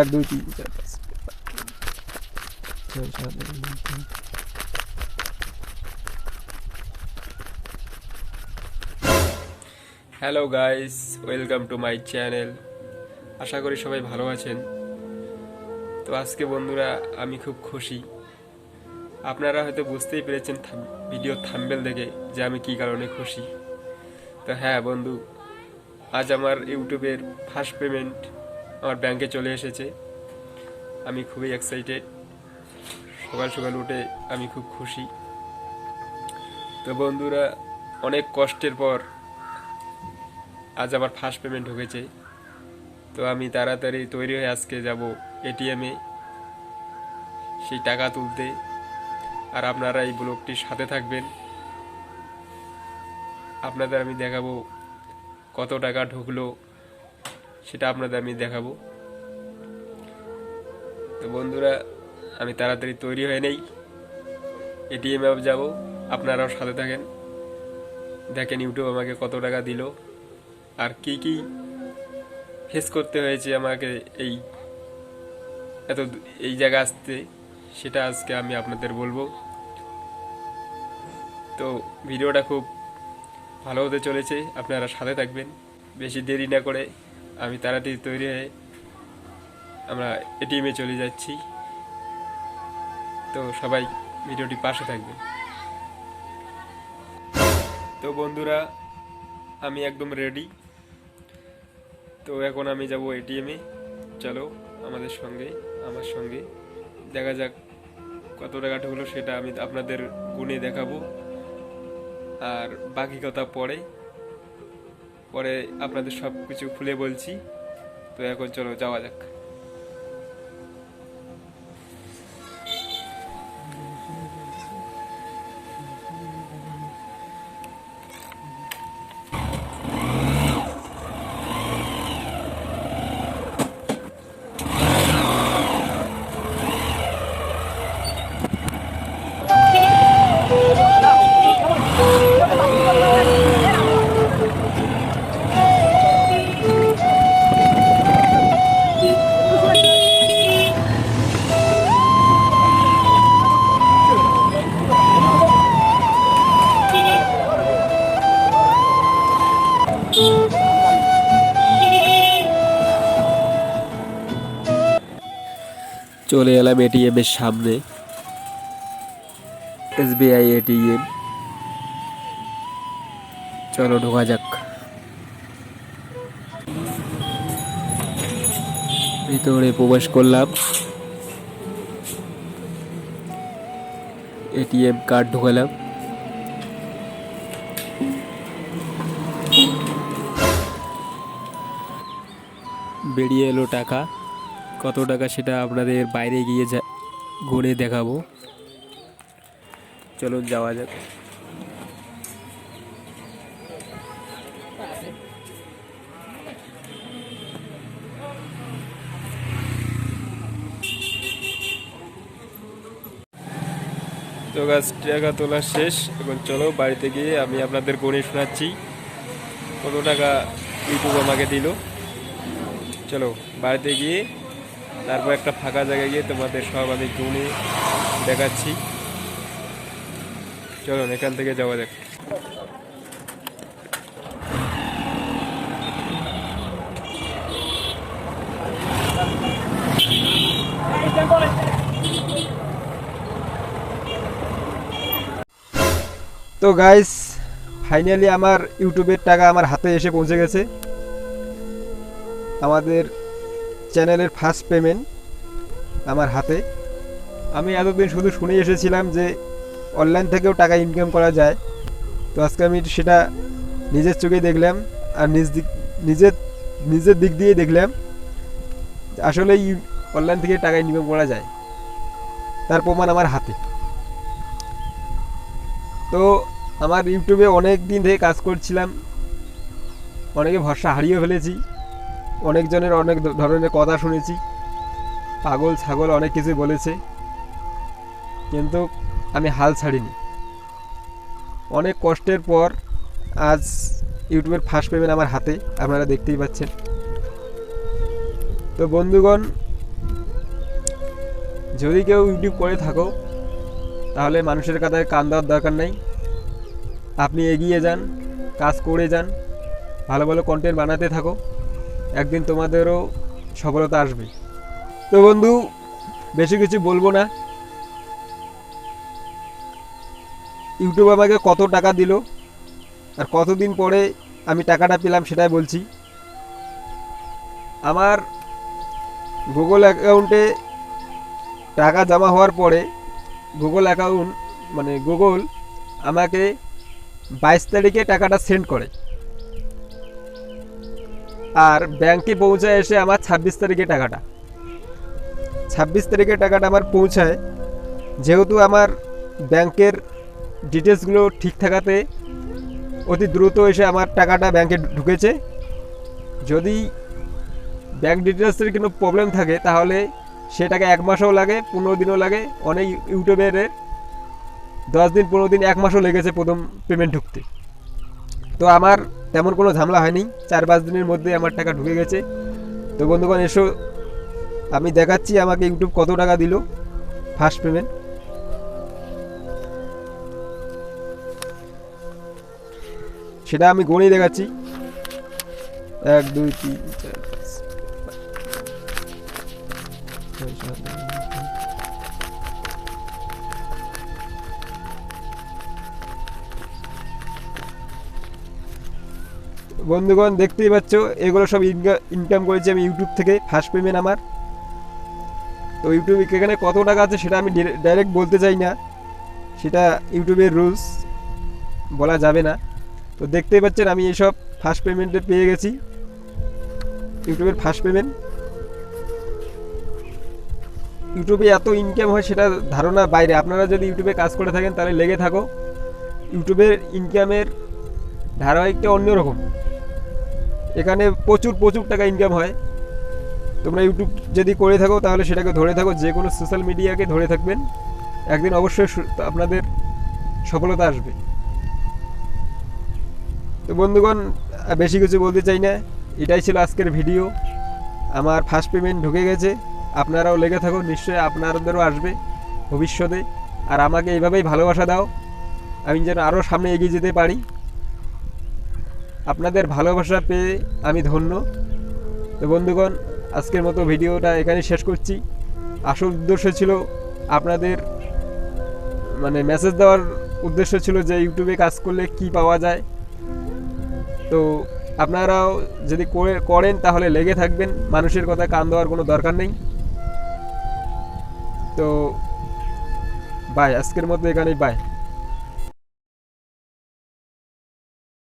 এক, দুই, তিন, চার, পাঁচ। Hello guys welcome to my channel আশা করি সবাই ভালো আছেন। তো আজকে বন্ধুরা, আমি খুব খুশি। আপনারা হয়তো বুঝতেই পেরেছেন ভিডিও থাম্বেল দেখে যে আমি কী কারণে খুশি। তো হ্যাঁ বন্ধু, আজ আমার ইউটিউবের ফার্স্ট পেমেন্ট আমার ব্যাংকে চলে এসেছে। আমি খুবই এক্সাইটেড সকাল সকাল উঠে আমি খুব খুশি। তো বন্ধুরা, অনেক কষ্টের পর আজ আমার ফার্স্ট পেমেন্ট ঢুকেছে তো আমি তাড়াতাড়ি তৈরি হয়ে আজকে যাব এটিএমে সেই টাকা তুলতে। আর আপনারা এই ব্লগটির সাথে থাকবেন। আপনাদের আমি দেখাবো কত টাকা ঢুকলো। সেটা আপনাদের আমি দেখাবো। তো বন্ধুরা, আমি তাড়াতাড়ি তৈরি হয়ে নেই। এটিএমে যাব। আপনারাও সাথে থাকেন। দেখেন ইউটিউব আমাকে কত টাকা দিল। আর কি কি ফেস করতে হয়েছে আমাকে এই এত এই জায়গা আসতে, সেটা আজকে আমি আপনাদের বলব। তো ভিডিওটা খুব ভালো হতে চলেছে। আপনারা সাথে থাকবেন। বেশি দেরি না করে আমি তাড়াতাড়ি তৈরি হয়ে আমরা এটিএমে চলে যাচ্ছি। তো সবাই ভিডিওটি পাশে থাকবেন। তো বন্ধুরা, আমি একদম রেডি তো এখন আমি যাব এটিএমে চলো আমাদের সঙ্গে, আমার সঙ্গে। দেখা যাক কত টাকা ঢুকলো সেটা আমি আপনাদের গুণে দেখাবো। আর বাকি কথা পরে। পরে আপনাদের সব কিছু খুলে বলছি। তো এখন চলো যাওয়া যাক। চলে এলাম এটিএম এর সামনে। SBI, ATM. চলো, ঢোকা যাক। ভিতরে প্রবেশ করলাম। এটিএম কার্ড ঢোকালাম। বেরিয়ে এলো টাকা। কত টাকা সেটা আপনাদের বাইরে গিয়ে ঘুরে দেখাবো। চলো যাওয়া যাক। তো গাছ, টাকা তোলা শেষ। এখন চলো, বাড়িতে গিয়ে আমি আপনাদের গণে শোনাচ্ছি। কত টাকা ইউটিউব আমাকে দিল? চলো, বাড়িতে গিয়ে তারপর একটা ফাঁকা জায়গায় গিয়ে তোমাদের সব আমি গুনে দেখাচ্ছি। চলো এখান থেকে যাওয়া যাক। তো গাইস ফাইনালি আমার ইউটিউবের টাকা আমার হাতে এসে পৌঁছে গেছে। আমাদের চ্যানেলের ফার্স্ট পেমেন্ট আমার হাতে। আমি এতদিন শুধু শুনে এসেছিলাম যে অনলাইন থেকেও টাকা ইনকাম করা যায়। তো আজকে আমি সেটা নিজের চোখে দেখলাম আর নিজ দিক, নিজের নিজের দিক দিয়ে দেখলাম আসলে অনলাইন থেকে টাকা ইনকাম করা যায়। তার প্রমাণ আমার হাতে। তো আমার ইউটিউবে অনেক দিন থেকে কাজ করছিলাম। অনেকে ভরসা হারিয়ে ফেলেছি। অনেকজনের অনেক ধরনের কথা শুনেছি। পাগল, ছাগল অনেক কিছু বলেছে। কিন্তু আমি হাল ছাড়িনি। অনেক কষ্টের পর আজ ইউটিউবের ফার্স্ট পেমেন্ট আমার হাতে, আপনারা দেখতেই পাচ্ছেন। তো বন্ধুগণ, যদি কেউ ইউটিউব করে থাকো, তাহলে মানুষের কাতায় কান দেওয়ার দরকার নেই। আপনি এগিয়ে যান, কাজ করে যান, ভালো ভালো কন্টেন্ট বানাতে থাকো। একদিন তোমাদেরও সফলতা আসবে। তো বন্ধু, বেশি কিছু বলব না। ইউটিউব আমাকে কত টাকা দিল আর কতদিন পরে আমি টাকাটা পেলাম সেটাই বলছি। আমার গুগল অ্যাকাউন্টে টাকা জমা হওয়ার পরে গুগল অ্যাকাউন্ট মানে গুগল আমাকে বাইশ তারিখে টাকাটা সেন্ড করে। আর ব্যাংকে পৌঁছায় এসে আমার ছাব্বিশ তারিখে টাকাটা। ছাব্বিশ তারিখে টাকাটা আমার পৌঁছায়। যেহেতু আমার ব্যাংকের ডিটেলসগুলো ঠিক থাকাতে অতি দ্রুত এসে আমার টাকাটা ব্যাংকে ঢুকেছে। যদি ব্যাংক ডিটেলসের কোনো প্রবলেম থাকে, তাহলে সেটাকে এক মাসও লাগে, পনেরো দিনও লাগে, অনেক ইউটিউবের দশ দিন, পনেরো দিন, এক মাসও লেগেছে প্রথম পেমেন্ট ঢুকতে। তো আমার তেমন কোনো ঝামেলা হয়নি। চার পাঁচ দিনের মধ্যে আমার টাকা ঢুকে গেছে। তো বন্ধুগণ, এসো। আমি দেখাচ্ছি আমাকে ইউটিউব কত টাকা দিল ফার্স্ট পেমেন্ট সেটা আমি গণিয়ে দেখাচ্ছি। এক, দুই, তিন, চার বন্ধুগণ, দেখতেই পাচ্ছ, এগুলো সব ইনকাম করেছি আমি ইউটিউব থেকে ফার্স্ট পেমেন্ট আমার। তো ইউটিউব এখানে কত টাকা আছে সেটা আমি ডাইরেক্ট বলতে চাই না। সেটা ইউটিউবের রুলস বলা যাবে না। তো দেখতেই পাচ্ছেন, আমি এইসব ফার্স্ট পেমেন্টে পেয়ে গেছি। ইউটিউবের ফার্স্ট পেমেন্ট ইউটিউবে এত ইনকাম হয় সেটা ধারণা বাইরে। আপনারা যদি ইউটিউবে কাজ করে থাকেন, তাহলে লেগে থাকো। ইউটিউবের ইনকামের ধারাবাহিকটা অন্যরকম এখানে প্রচুর প্রচুর টাকা ইনকাম হয়। তোমরা ইউটিউব যদি করে থাকো, তাহলে সেটাকে ধরে থাকো, যে কোনো সোশ্যাল মিডিয়াকে ধরে থাকবেন। একদিন অবশ্যই আপনাদের সফলতা আসবে। তো বন্ধুগণ বেশি কিছু বলতে চাই না। এটাই ছিল আজকের ভিডিও আমার ফার্স্ট পেমেন্ট ঢুকে গেছে। আপনারাও লেগে থাকো, নিশ্চয়ই আপনাদেরও আসবে ভবিষ্যতে। আর আমাকে এইভাবেই ভালোবাসা দাও। আমি যেন আরও সামনে এগিয়ে যেতে পারি। আপনাদের ভালোবাসা পেয়ে আমি ধন্য। তো বন্ধুগণ, আজকের মতো ভিডিওটা এখানে শেষ করছি। আসল উদ্দেশ্য ছিল আপনাদের মানে মেসেজ দেওয়ার উদ্দেশ্য ছিল যে ইউটিউবে কাজ করলে কি পাওয়া যায়। তো আপনারাও যদি করে, করেন তাহলে লেগে থাকবেন, মানুষের কথা কান দেওয়ার কোনো দরকার নেই। তো বাই আজকের মতো এখানেই বাই